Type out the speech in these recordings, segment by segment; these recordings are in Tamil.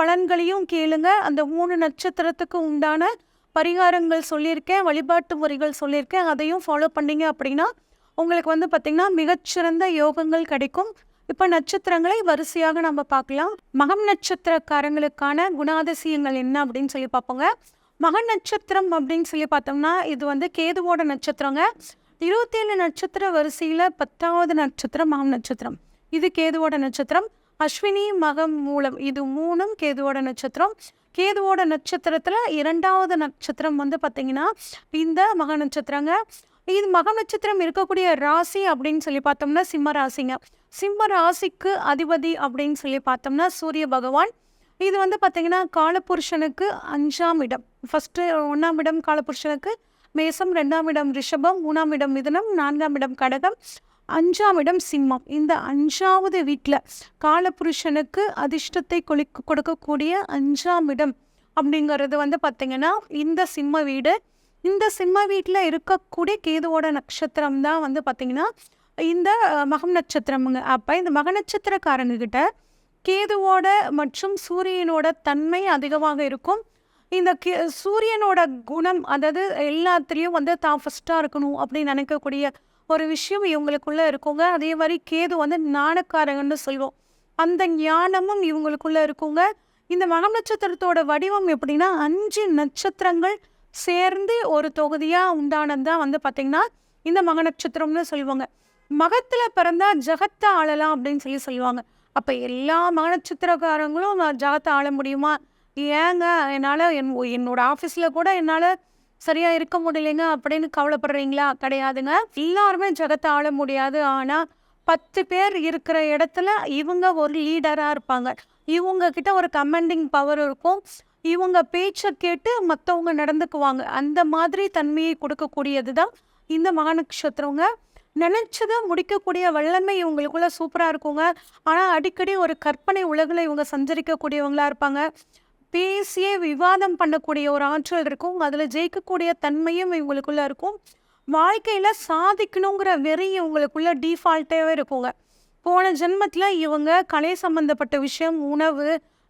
பலன்களையும் கேளுங்க. அந்த மூணு நட்சத்திரத்துக்கு உண்டான பரிகாரங்கள் சொல்லியிருக்கேன் வழிபாட்டு முறைகள் சொல்லியிருக்கேன். அதையும் ஃபாலோ பண்ணீங்க அப்படின்னா உங்களுக்கு வந்து பார்த்திங்கன்னா மிகச்சிறந்த யோகங்கள் கிடைக்கும். இப்போ நட்சத்திரங்களை வரிசையாக நம்ம பார்க்கலாம். மகம் நட்சத்திரக்காரங்களுக்கான குணாதிசயங்கள் என்ன அப்படின்னு சொல்லி பார்ப்போங்க. மக நட்சத்திரம் அப்படின்னு சொல்லி பார்த்தோம்னா இது வந்து கேதுவோட நட்சத்திரங்க. இருபத்தேழு நட்சத்திர வரிசையில் பத்தாவது நட்சத்திரம் மகம் நட்சத்திரம். இது கேதுவோட நட்சத்திரம். அஸ்வினி மகம் மூலம் இது மூணும் கேதுவோட நட்சத்திரம். கேதுவோட நட்சத்திரத்தில் இரண்டாவது நட்சத்திரம் வந்து பார்த்திங்கன்னா இந்த மக நட்சத்திரங்க. இது மக நட்சத்திரம் இருக்கக்கூடிய ராசி அப்படின்னு சொல்லி பார்த்தோம்னா சிம்ம ராசிங்க. சிம்ம ராசிக்கு அதிபதி அப்படின்னு சொல்லி பார்த்தோம்னா சூரிய பகவான். இது வந்து பார்த்திங்கன்னா காலபுருஷனுக்கு அஞ்சாம் இடம். ஃபஸ்ட்டு ஒன்றாம் இடம் காலபுருஷனுக்கு. மேசம் ரெண்டாம் இடம் ரிஷபம் மூணாம் இடம் மிதனம் நான்காம் இடம் கடகம். அஞ்சாம் இடம் சிம்மம். இந்த அஞ்சாவது வீட்டில் காலபுருஷனுக்கு அதிர்ஷ்டத்தை கொளி கொடுக்கக்கூடிய அஞ்சாம் இடம் அப்படிங்கிறது வந்து பார்த்திங்கன்னா இந்த சிம்ம வீடு. இந்த சிம்ம வீட்டில் இருக்கக்கூடிய கேதுவோட நட்சத்திரம் தான் வந்து பார்த்திங்கன்னா இந்த மகம் நட்சத்திரமுங்க. அப்போ இந்த மக நட்சத்திரக்காரங்கக்கிட்ட கேதுவோட மற்றும் சூரியனோட தன்மை அதிகமாக இருக்கும். இந்த கே சூரியனோட குணம் அதாவது எல்லாத்துலேயும் வந்து தான் ஃபஸ்ட்டாக இருக்கணும் அப்படின்னு நினைக்கக்கூடிய ஒரு விஷயம் இவங்களுக்குள்ளே இருக்குங்க. அதே மாதிரி கேது வந்து ஞானக்காரங்கன்னு சொல்லுவோம். அந்த ஞானமும் இவங்களுக்குள்ளே இருக்குங்க. இந்த மகம் நட்சத்திரத்தோட வடிவம் எப்படின்னா அஞ்சு நட்சத்திரங்கள் சேர்ந்து ஒரு தொகுதியாக உண்டானது தான் வந்து பார்த்திங்கன்னா இந்த மக நட்சத்திரம்னு சொல்லுவாங்க. மகத்தில் பிறந்தால் ஜகத்தை ஆளலாம் அப்படின்னு சொல்லி சொல்லுவாங்க. அப்போ எல்லா மக நட்சத்திரக்காரங்களும் ஜகத்தை ஆள முடியுமா? ஏங்க என்னால் என் என்னோடய ஆஃபீஸில் கூட என்னால் சரியாக இருக்க முடியலைங்க அப்படின்னு கவலைப்படுறீங்களா? கிடையாதுங்க. எல்லாருமே ஜெகத்தை ஆள முடியாது. ஆனால் பத்து பேர் இருக்கிற இடத்துல இவங்க ஒரு லீடராக இருப்பாங்க. இவங்க கிட்ட ஒரு கமெண்டிங் பவர் இருக்கும். இவங்க பேச்சை கேட்டு மற்றவங்க நடந்துக்குவாங்க. அந்த மாதிரி தன்மையை கொடுக்கக்கூடியது தான் இந்த மக நட்சத்திரங்க நினைச்சதை முடிக்கக்கூடிய வல்லமை இவங்களுக்குள்ள சூப்பராக இருக்குங்க. ஆனால் அடிக்கடி ஒரு கற்பனை உலகில் இவங்க சஞ்சரிக்கக்கூடியவங்களா இருப்பாங்க. பேசியே விவாதம் பண்ணக்கூடிய ஒரு ஆற்றல் இருக்கும். அதில் ஜெயிக்கக்கூடிய தன்மையும் இவங்களுக்குள்ளே இருக்கும். வாழ்க்கையில் சாதிக்கணுங்கிற வெறி இவங்களுக்குள்ள டிஃபால்ட்டாகவே இருக்குங்க. போன ஜென்மத்தில் இவங்க கலை சம்பந்தப்பட்ட விஷயம் உணவு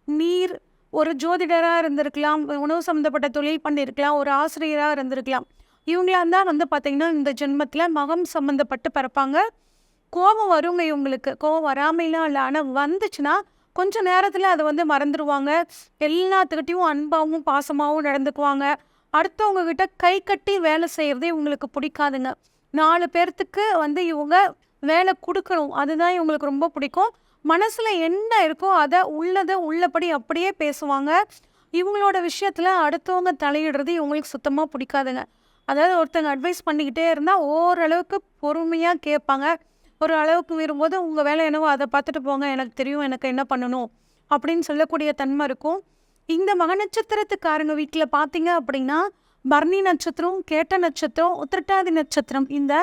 நீர் ஒரு ஜோதிடராக இருந்திருக்கலாம் உணவு சம்மந்தப்பட்ட தொழில் பண்ணியிருக்கலாம் ஒரு ஆசிரியராக இருந்திருக்கலாம். இவங்களா தான் வந்து பார்த்திங்கன்னா இந்த ஜென்மத்தில் மகம் சம்மந்தப்பட்டு பிறப்பாங்க. கோபம் வருங்க இவங்களுக்கு. கோபம் வராமைலாம் இல்லை ஆனால் வந்துச்சுன்னா கொஞ்ச நேரத்தில் அதை வந்து மறந்துடுவாங்க எல்லாத்துக்கிட்டையும் அன்பாகவும் பாசமாகவும் நடந்துக்குவாங்க. அடுத்தவங்க கிட்ட கை கட்டி வேலை செய்கிறதே இவங்களுக்கு பிடிக்காதுங்க. நாலு பேர்த்துக்கு வந்து இவங்க வேலை கொடுக்கணும். அதுதான் இவங்களுக்கு ரொம்ப பிடிக்கும். மனசில் என்ன இருக்கோ அதை உள்ளதை உள்ளபடி அப்படியே பேசுவாங்க. இவங்களோட விஷயத்தில் அடுத்தவங்க தலையிடுறது இவங்களுக்கு சுத்தமாக பிடிக்காதுங்க. அதாவது ஒருத்தங்க அட்வைஸ் பண்ணிக்கிட்டே இருந்தால் ஓரளவுக்கு பொறுமையாக கேட்பாங்க. ஒரு அளவுக்கு வரும்போது உங்கள் வேலை என்னவோ அதை பார்த்துட்டு போங்க எனக்கு தெரியும் எனக்கு என்ன பண்ணணும் அப்படின்னு சொல்லக்கூடிய தன்மை இருக்கும். இந்த மக நட்சத்திரத்துக்காரங்க வீட்டில் பார்த்தீங்க அப்படின்னா பரணி நட்சத்திரம் கேட்ட நட்சத்திரம் உத்திரட்டாதி நட்சத்திரம் இந்த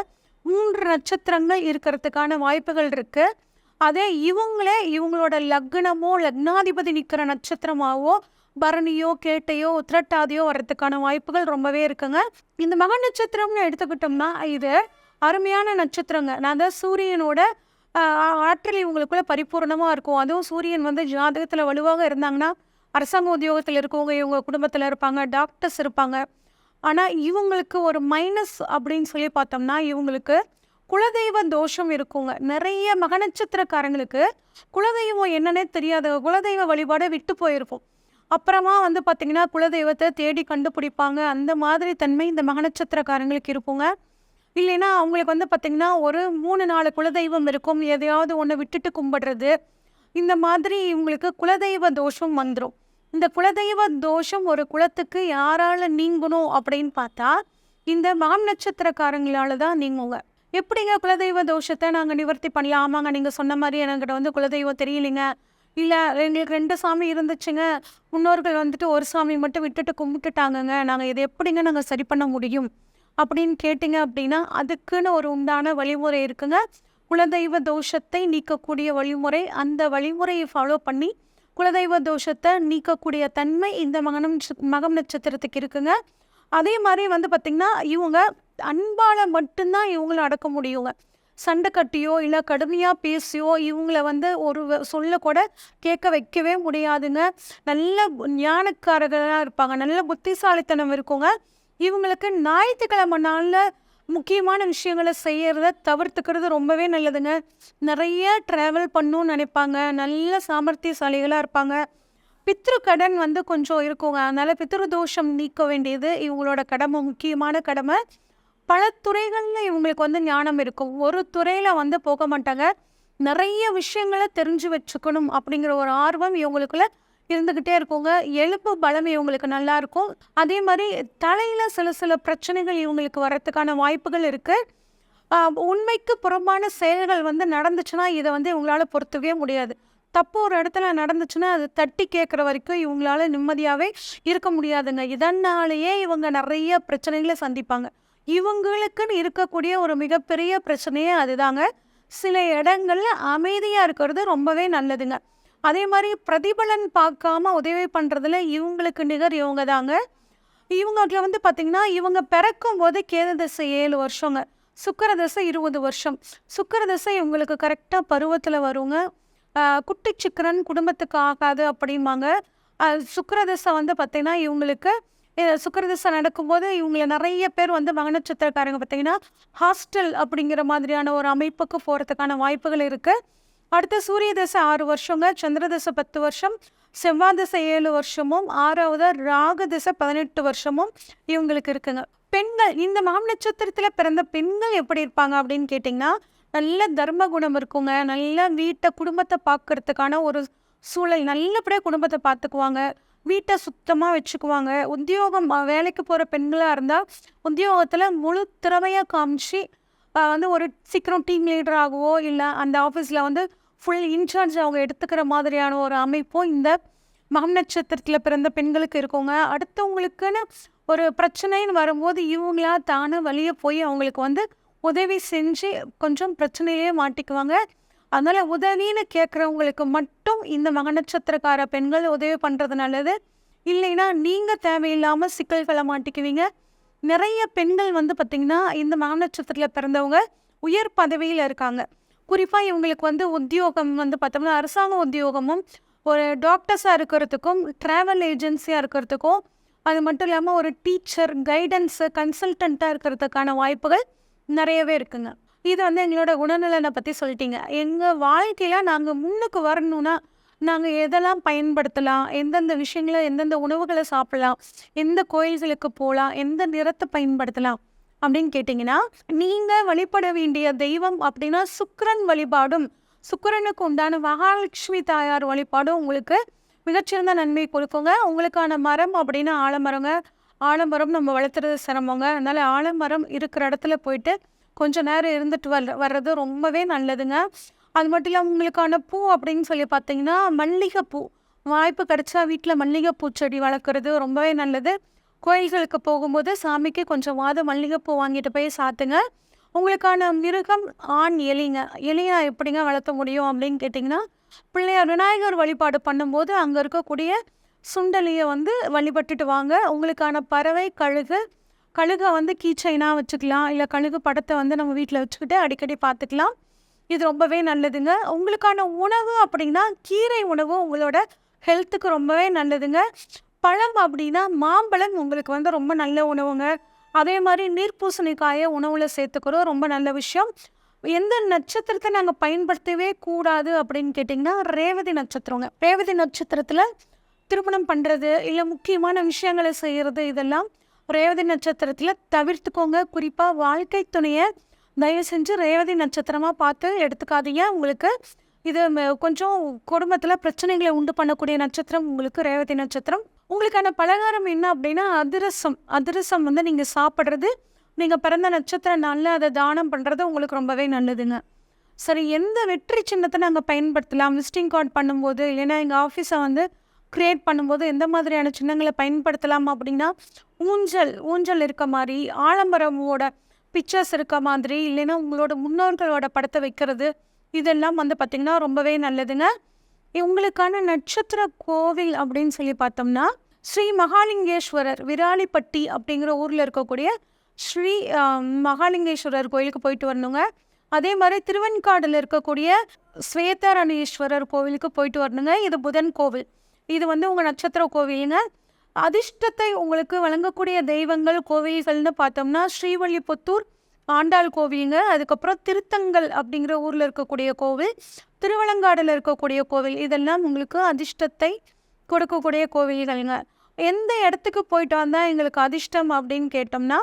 மூன்று நட்சத்திரங்கள் இருக்கிறதுக்கான வாய்ப்புகள் இருக்குது அதே இவங்களே இவங்களோட லக்னமோ லக்னாதிபதி நிற்கிற நட்சத்திரமாவோ பரணியோ கேட்டையோ உத்திரட்டாதியோ வர்றதுக்கான வாய்ப்புகள் ரொம்பவே இருக்குங்க. இந்த மக நட்சத்திரம்னு எடுத்துக்கிட்டோம்னா இது அருமையான நட்சத்திரங்க. நான் தான் சூரியனோட ஆற்றல் இவங்களுக்குள்ள பரிபூர்ணமாக இருக்கும். அதுவும் சூரியன் வந்து ஜாதகத்தில் வலுவாக இருந்தாங்கன்னா அரசாங்க உத்தியோகத்தில் இருக்கவங்க இவங்க குடும்பத்தில் இருப்பாங்க டாக்டர்ஸ் இருப்பாங்க. ஆனால் இவங்களுக்கு ஒரு மைனஸ் அப்படின்னு சொல்லி பார்த்தோம்னா இவங்களுக்கு குலதெய்வ தோஷம் இருக்குங்க. நிறைய மக நட்சத்திரக்காரங்களுக்கு குலதெய்வம் என்னன்னே தெரியாது குலதெய்வ வழிபாடை விட்டு போயிருக்கும் அப்புறமா வந்து பார்த்திங்கன்னா குலதெய்வத்தை தேடி கண்டுபிடிப்பாங்க. அந்த மாதிரி தன்மை இந்த மக நட்சத்திரக்காரங்களுக்கு இல்லைன்னா அவங்களுக்கு வந்து பார்த்திங்கன்னா ஒரு மூணு நாலு குலதெய்வம் இருக்கும். எதையாவது ஒன்று விட்டுட்டு கும்பிடுறது. இந்த மாதிரி இவங்களுக்கு குலதெய்வ தோஷம் வந்துடும் இந்த குலதெய்வ தோஷம் ஒரு குலத்துக்கு யாரால் நீங்கணும் அப்படின்னு பார்த்தா இந்த மாம் நட்சத்திரக்காரங்களால தான் நீங்குங்க. எப்படிங்க குலதெய்வ தோஷத்தை நாங்கள் நிவர்த்தி பண்ணலாம்? ஆமாங்க நீங்கள் சொன்ன மாதிரி என்கிட்ட வந்து குலதெய்வம் தெரியலைங்க. இல்லை எங்களுக்கு ரெண்டு சாமி இருந்துச்சுங்க. முன்னோர்கள் வந்துட்டு ஒரு சாமி மட்டும் விட்டுட்டு கும்பிட்டுட்டாங்கங்க. நாங்கள் இதை எப்படிங்க நாங்கள் சரி பண்ண முடியும்? அப்படின்னு கேட்டிங்க அப்படின்னா அதுக்குன்னு ஒரு உண்டான வழிமுறை இருக்குங்க. குலதெய்வ தோஷத்தை நீக்கக்கூடிய வழிமுறை. அந்த வழிமுறையை ஃபாலோ பண்ணி குலதெய்வ தோஷத்தை நீக்கக்கூடிய தன்மை இந்த மகனம் மகம் நட்சத்திரத்துக்கு இருக்குங்க. அதே மாதிரி வந்து பார்த்திங்கன்னா இவங்க அன்பால் மட்டும்தான் இவங்கள அடக்க முடியுங்க. சண்டை கட்டியோ இல்லை கடுமையாக பேசியோ இவங்கள வந்து ஒரு வ- சொல்ல கூட கேட்க வைக்கவே முடியாதுங்க. நல்ல ஞானக்காரர்களாக இருப்பாங்க. நல்ல புத்திசாலித்தனம் இருக்குங்க. இவங்களுக்கு ஞாயிற்றுக்கிழமை நாளில் முக்கியமான விஷயங்களை செய்கிறத தவிர்த்துக்கிறது ரொம்பவே நல்லதுங்க. நிறைய ட்ராவல் பண்ணணும்னு நினைப்பாங்க. நல்ல சாமர்த்தியசாலிகளாக இருப்பாங்க. பித்ரு கடன் வந்து கொஞ்சம் இருக்குங்க. அதனால் பித்ரு தோஷம் நீக்க வேண்டியது இவங்களோட கடமை முக்கியமான கடமை. பல துறைகளில் இவங்களுக்கு வந்து ஞானம் இருக்கும். ஒரு துறையில் வந்து போக மாட்டாங்க. நிறைய விஷயங்களை தெரிஞ்சு வச்சுக்கணும் அப்படிங்கிற ஒரு ஆர்வம் இவங்களுக்குள்ள இருந்துக்கிட்டே இருக்குங்க. எலும்பு பலம் இவங்களுக்கு நல்லா இருக்கும் அதே மாதிரி தலையில் சில சில பிரச்சனைகள் இவங்களுக்கு வரத்துக்கான வாய்ப்புகள் இருக்குது உண்மைக்கு புறம்பான செயல்கள் வந்து நடந்துச்சுன்னா இதை வந்து இவங்களால் பொறுத்துக்கவே முடியாது. தப்பு ஒரு இடத்துல நடந்துச்சுன்னா அது தட்டி கேட்குற வரைக்கும் இவங்களால நிம்மதியாகவே இருக்க முடியாதுங்க. இதனாலேயே இவங்க நிறைய பிரச்சனைகளை சந்திப்பாங்க. இவங்களுக்குன்னு இருக்கக்கூடிய ஒரு மிகப்பெரிய பிரச்சனையே அதுதாங்க. சில இடங்களில் அமைதியாக இருக்கிறது ரொம்பவே நல்லதுங்க. அதே மாதிரி பிரதிபலன் பார்க்காம உதவி பண்ணுறதுல இவங்களுக்கு நிகர் இவங்க தாங்க. இவங்களுக்கு வந்து பார்த்திங்கன்னா இவங்க பிறக்கும் போது கேது தசை ஏழு வருஷங்க. சுக்கர தசை இருபது வருஷம். சுக்கர தசை இவங்களுக்கு கரெக்டாக பருவத்தில் வருங்க. குட்டி சிக்கரன் குடும்பத்துக்கு ஆகாது அப்படிம்பாங்க. சுக்கர தசை வந்து பார்த்திங்கன்னா இவங்களுக்கு அஹ் தசை நடக்கும்போது இவங்களை நிறைய பேர் வந்து மகனச்சத்திரக்காரங்க பார்த்திங்கன்னா ஹாஸ்டல் அப்படிங்கிற மாதிரியான ஒரு அமைப்புக்கு போகிறதுக்கான வாய்ப்புகள் இருக்குது அடுத்த சூரிய தசை ஆறு வருஷங்க சந்திர தசை பத்து வருஷம் செவ்வாய் தசை ஏழு வருஷமும் ஆறாவது ராகு தசை பதினெட்டு வருஷமும் இவங்களுக்கு இருக்குங்க. பெண்கள் இந்த மாம் நட்சத்திரத்தில் பிறந்த பெண்கள் எப்படி இருப்பாங்க அப்படின்னு கேட்டிங்கன்னா நல்ல தர்ம குணம் இருக்குங்க. நல்ல வீட்டை குடும்பத்தை பார்க்கறதுக்கான ஒரு சூழல் நல்லபடியாக குடும்பத்தை பார்த்துக்குவாங்க. வீட்டை சுத்தமாக வச்சுக்குவாங்க. உத்தியோகம் வேலைக்கு போகிற பெண்களாக இருந்தால் உத்தியோகத்தில் முழு திறமையாக காமிச்சு வந்து ஒரு சீக்கிரம் டீம் லீடர் இல்லை அந்த ஆஃபீஸில் வந்து ஃபுல் இன்சார்ஜ் அவங்க எடுத்துக்கிற மாதிரியான ஒரு அமைப்பும் இந்த மகம் நட்சத்திரத்தில் பிறந்த பெண்களுக்கு இருக்கவங்க அடுத்தவங்களுக்குன்னு ஒரு பிரச்சனைன்னு வரும்போது இவங்களா தானே வழியே போய் அவங்களுக்கு வந்து உதவி செஞ்சு கொஞ்சம் பிரச்சனையிலே மாட்டிக்குவாங்க. அதனால் உதவின்னு கேட்குறவங்களுக்கு மட்டும் இந்த மக நட்சத்திரக்கார பெண்கள் உதவி பண்ணுறது நல்லது. இல்லைன்னா நீங்கள் தேவையில்லாமல் சிக்கல்களை மாட்டிக்குவீங்க. நிறைய பெண்கள் வந்து பார்த்திங்கன்னா இந்த மக நட்சத்திரத்தில் பிறந்தவங்க உயர் பதவியில் இருக்காங்க. குறிப்பாக இவங்களுக்கு வந்து உத்தியோகம் வந்து பார்த்தோம்னா அரசாங்க உத்தியோகமும் ஒரு டாக்டர்ஸாக இருக்கிறதுக்கும் ட்ராவல் ஏஜென்சியாக இருக்கிறதுக்கும் அது மட்டும் இல்லாமல் ஒரு டீச்சர் கைடன்ஸு கன்சல்டண்ட்டாக இருக்கிறதுக்கான வாய்ப்புகள் நிறையவே இருக்குங்க. இது வந்து எங்களோட குணநலனை பற்றி சொல்லிட்டீங்க. எங்கள் வாழ்க்கையில் நாங்கள் முன்னுக்கு வரணும்னா நாங்கள் எதெல்லாம் பயன்படுத்தலாம்? எந்தெந்த விஷயங்களை எந்தெந்த உணவுகளை சாப்பிடலாம்? எந்த கோயில்களுக்கு போகலாம் எந்த நிறத்தை பயன்படுத்தலாம்? அப்படின்னு கேட்டிங்கன்னா நீங்கள் வழிபட வேண்டிய தெய்வம் அப்படின்னா சுக்கரன் வழிபாடும். சுக்கரனுக்கு உண்டான மகாலட்சுமி தாயார் வழிபாடும் உங்களுக்கு மிகச்சிறந்த நன்மை கொடுக்குங்க. உங்களுக்கான மரம் அப்படின்னா ஆலமரங்க. ஆலமரம் நம்ம வளர்த்துறது சிரமங்க. அதனால் ஆலமரம் இருக்கிற இடத்துல போயிட்டு கொஞ்சம் நேரம் இருந்துட்டு வர வர்றது ரொம்பவே நல்லதுங்க. அது மட்டும் இல்லாமல் உங்களுக்கான பூ அப்படின்னு சொல்லி பார்த்தீங்கன்னா மல்லிகைப்பூ. வாய்ப்பு கிடைச்சா வீட்டில் மல்லிகைப்பூ செடி வளர்க்குறது ரொம்பவே நல்லது. கோயில்களுக்கு போகும்போது சாமிக்கு கொஞ்சம் வாத மல்லிகைப்பூ வாங்கிட்டு போய் சாத்துங்க. உங்களுக்கான மிருகம் ஆண் எலிங்க எலியை எப்படிங்க வளர்த்த முடியும் அப்படின்னு கேட்டிங்கன்னா பிள்ளையார் விநாயகர் வழிபாடு பண்ணும்போது அங்கே இருக்கக்கூடிய சுண்டலியை வந்து வழிபட்டுட்டு வாங்க. உங்களுக்கான பறவை கழுகு கழுகை வந்து கீச்சைனாக வச்சுக்கலாம். இல்லை கழுகு படத்தை வந்து நம்ம வீட்டில் வச்சுக்கிட்டு அடிக்கடி பார்த்துக்கலாம். இது ரொம்பவே நல்லதுங்க. உங்களுக்கான உணவு அப்படின்னா கீரை உணவு உங்களோட ஹெல்த்துக்கு ரொம்பவே நல்லதுங்க. பழம் அப்படின்னா மாம்பழம் உங்களுக்கு வந்து ரொம்ப நல்ல உணவுங்க. அதே மாதிரி நீர்ப்பூசணிக்காயை உணவில் சேர்த்துக்கிறோம் ரொம்ப நல்ல விஷயம். எந்த நட்சத்திரத்தை நாங்கள் பயன்படுத்தவே கூடாது அப்படின்னு கேட்டிங்கன்னா ரேவதி நட்சத்திரங்க. ரேவதி நட்சத்திரத்தில் திருமணம் பண்ணுறது இல்லை முக்கியமான விஷயங்களை செய்கிறது இதெல்லாம் ரேவதி நட்சத்திரத்தில் தவிர்த்துக்கோங்க. குறிப்பாக வாழ்க்கை துணையை தயவு செஞ்சு ரேவதி நட்சத்திரமாக பார்த்து எடுத்துக்காதீங்க. உங்களுக்கு இது கொஞ்சம் குடும்பத்தில் பிரச்சனைகளை உண்டு பண்ணக்கூடிய நட்சத்திரம் உங்களுக்கு ரேவதி நட்சத்திரம். உங்களுக்கான பலகாரம் என்ன அப்படின்னா அதிரசம். அதிரசம் வந்து நீங்கள் சாப்பிட்றது நீங்கள் பிறந்த நட்சத்திர நாளில் அதை தானம் பண்ணுறது உங்களுக்கு ரொம்பவே நல்லதுங்க. சரி எந்த வெற்றி சின்னத்தை நாங்கள் பயன்படுத்தலாம்? விசிட்டிங் கார்டு பண்ணும்போது இல்லைன்னா எங்கள் ஆஃபீஸை வந்து க்ரியேட் பண்ணும்போது எந்த மாதிரியான சின்னங்களை பயன்படுத்தலாம் அப்படின்னா ஊஞ்சல் ஊஞ்சல் இருக்க மாதிரி ஆலம்பரமோட பிக்சர்ஸ் இருக்க மாதிரி இல்லைன்னா உங்களோட முன்னோர்களோட படத்தை வைக்கிறது இதெல்லாம் வந்து பார்த்திங்கன்னா ரொம்பவே நல்லதுங்க. உங்களுக்கான நட்சத்திர கோவில் அப்படின்னு சொல்லி பார்த்தோம்னா ஸ்ரீ மகாலிங்கேஸ்வரர் விராலிப்பட்டி அப்படிங்கிற ஊரில் இருக்கக்கூடிய ஸ்ரீ மகாலிங்கேஸ்வரர் கோயிலுக்கு போயிட்டு வரணுங்க. அதே மாதிரி திருவெண்காடில் இருக்கக்கூடிய ஸ்வேதாரணீஸ்வரர் கோவிலுக்கு போயிட்டு வரணுங்க. இது புதன் கோவில். இது வந்து உங்கள் நட்சத்திர கோவிலுங்க. அதிர்ஷ்டத்தை உங்களுக்கு வழங்கக்கூடிய தெய்வங்கள் கோவில்கள்னு பார்த்தோம்னா ஸ்ரீவல்லிபுத்தூர் ஆண்டாள் கோவிலுங்க. அதுக்கப்புறம் திருத்தங்கல் அப்படிங்கிற ஊரில் இருக்கக்கூடிய கோவில் திருவலங்காடில் இருக்கக்கூடிய கோவில் இதெல்லாம் உங்களுக்கு அதிர்ஷ்டத்தை கொடுக்கக்கூடிய கோவில்களுங்க. எந்த இடத்துக்கு போயிட்டு வந்தால் எங்களுக்கு அதிர்ஷ்டம் அப்படின்னு கேட்டோம்னா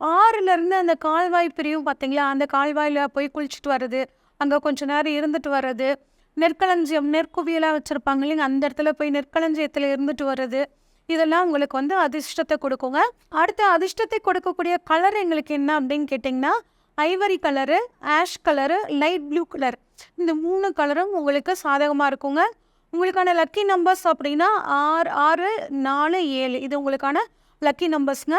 ஆறுலேருந்து அந்த கால்வாய் பிரியும் பார்த்தீங்களா அந்த கால்வாயில் போய் குளிச்சுட்டு வர்றது அங்கே கொஞ்ச நேரம் இருந்துட்டு வர்றது நெற்களஞ்சியம் நெற்குவியலாக வச்சுருப்பாங்க இல்லைங்க? அந்த இடத்துல போய் நெற்களஞ்சியத்தில் இருந்துட்டு வர்றது இதெல்லாம் உங்களுக்கு வந்து அதிர்ஷ்டத்தை கொடுக்குங்க. அடுத்து அதிர்ஷ்டத்தை கொடுக்கக்கூடிய கலர் எங்களுக்கு என்ன அப்படின்னு கேட்டிங்கன்னா ivory colour ash colour light blue colour இந்த மூணு கலரும் உங்களுக்கு சாதகமாக இருக்குங்க. உங்களுக்கான லக்கி நம்பர்ஸ் அப்படின்னா ஆறு ஆறு நாலு ஏழு. இது உங்களுக்கான லக்கி நம்பர்ஸ்ங்க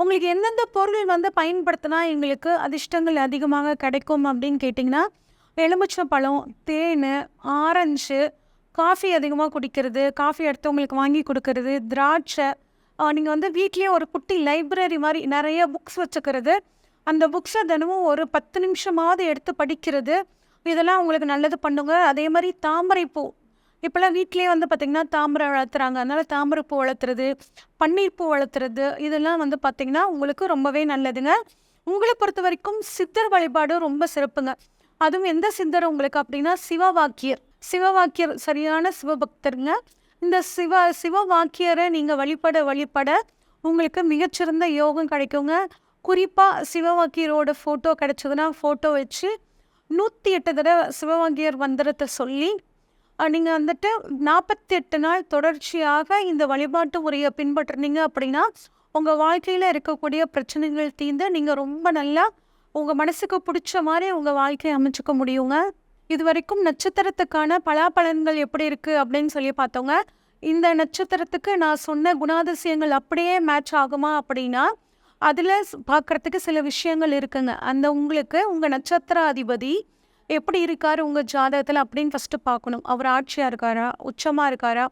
உங்களுக்கு எந்தெந்த பொருள் வந்து பயன்படுத்தினா எங்களுக்கு அதிர்ஷ்டங்கள் அதிகமாக கிடைக்கும் அப்படின்னு கேட்டிங்கன்னா எலுமிச்சை பழம் தேன் ஆரஞ்சு காஃபி அதிகமாக குடிக்கிறது காஃபி அடுத்தவங்களுக்கு வாங்கி கொடுக்கறது திராட்சை. நீங்கள் வந்து வீட்லேயே ஒரு குட்டி லைப்ரரி மாதிரி நிறைய புக்ஸ் வச்சுக்கிறது. அந்த புக்ஸை தினமும் ஒரு பத்து நிமிஷமாவது எடுத்து படிக்கிறது. இதெல்லாம் உங்களுக்கு நல்லது பண்ணுங்க. அதே மாதிரி தாமரை பூ. இப்போல்லாம் வீட்லேயே வந்து பார்த்திங்கன்னா தாமரை வளர்த்துறாங்க. அதனால் தாமரை பூ வளர்த்துறது பன்னீர் பூ வளர்த்துறது இதெல்லாம் வந்து பார்த்திங்கன்னா உங்களுக்கு ரொம்பவே நல்லதுங்க. உங்களை பொறுத்த வரைக்கும் சித்தர் வழிபாடு ரொம்ப சிறப்புங்க. அதுவும் எந்த சித்தர் உங்களுக்கு அப்படின்னா சிவவாக்கியர் சிவவாக்கியர் சரியான சிவபக்தருங்க. இந்த சிவ சிவவாக்கியரை நீங்கள் வழிபட வழிபட உங்களுக்கு மிகச்சிறந்த யோகம் கிடைக்குங்க. குறிப்பாக சிவவாக்கியரோட ஃபோட்டோ கிடைச்சதுன்னா ஃபோட்டோ வச்சு நூற்றி எட்டு தடவை சிவவாங்கியர் மந்திரத்தை சொல்லி நீங்கள் வந்துட்டு நாற்பத்தி எட்டு நாள் தொடர்ச்சியாக இந்த வழிபாட்டு முறையை பின்பற்றுனீங்க அப்படின்னா உங்கள் வாழ்க்கையில் இருக்கக்கூடிய பிரச்சனைகள் தீர்ந்து நீங்கள் ரொம்ப நல்லா உங்கள் மனசுக்கு பிடிச்ச மாதிரி உங்கள் வாழ்க்கையை அமைச்சுக்க முடியுங்க. இது வரைக்கும் நட்சத்திரத்துக்கான பலாபலன்கள் எப்படி இருக்குது அப்படின்னு சொல்லி பார்த்தோங்க. இந்த நட்சத்திரத்துக்கு நான் சொன்ன குணாதிசயங்கள் அப்படியே மேட்ச் ஆகுமா அப்படின்னா அதில் பார்க்குறதுக்கு சில விஷயங்கள் இருக்குங்க. அந்த உங்களுக்கு உங்கள் நட்சத்திர அதிபதி எப்படி இருக்கார் உங்கள் ஜாதகத்தில் அப்படின்னு ஃபஸ்ட்டு பார்க்கணும். அவர் ஆட்சியாக இருக்காரா? உச்சமாக இருக்காரா?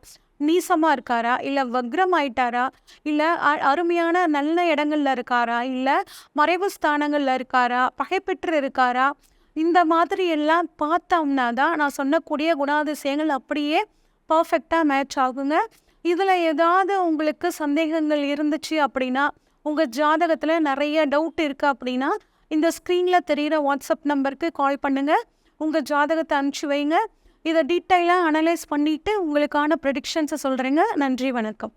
நீசமாக இருக்காரா? இல்லை வக்ரம் ஆயிட்டாரா? இல்லை அருமையான நல்ல இடங்களில் இருக்காரா? இல்லை மறைவு ஸ்தானங்களில் இருக்காரா? பகைப்பெற்று இருக்காரா? இந்த மாதிரி எல்லாம் பார்த்தோம்னா தான் நான் சொன்னக்கூடிய குணாதிசயங்கள் அப்படியே பர்ஃபெக்டாக மேட்ச் ஆகுங்க. இதில் ஏதாவது உங்களுக்கு சந்தேகங்கள் இருந்துச்சு அப்படின்னா உங்கள் ஜாதகத்தில் நிறைய டவுட் இருக்குது அப்படின்னா இந்த ஸ்க்ரீனில் தெரிகிற வாட்ஸ்அப் நம்பருக்கு கால் பண்ணுங்கள் உங்கள் ஜாதகத்தை அனுப்பிச்சி வைங்க. இதை டீட்டெயிலாக அனலைஸ் பண்ணிவிட்டு உங்களுக்கான ப்ரெடிக்ஷன்ஸை சொல்கிறேங்க நன்றி வணக்கம்.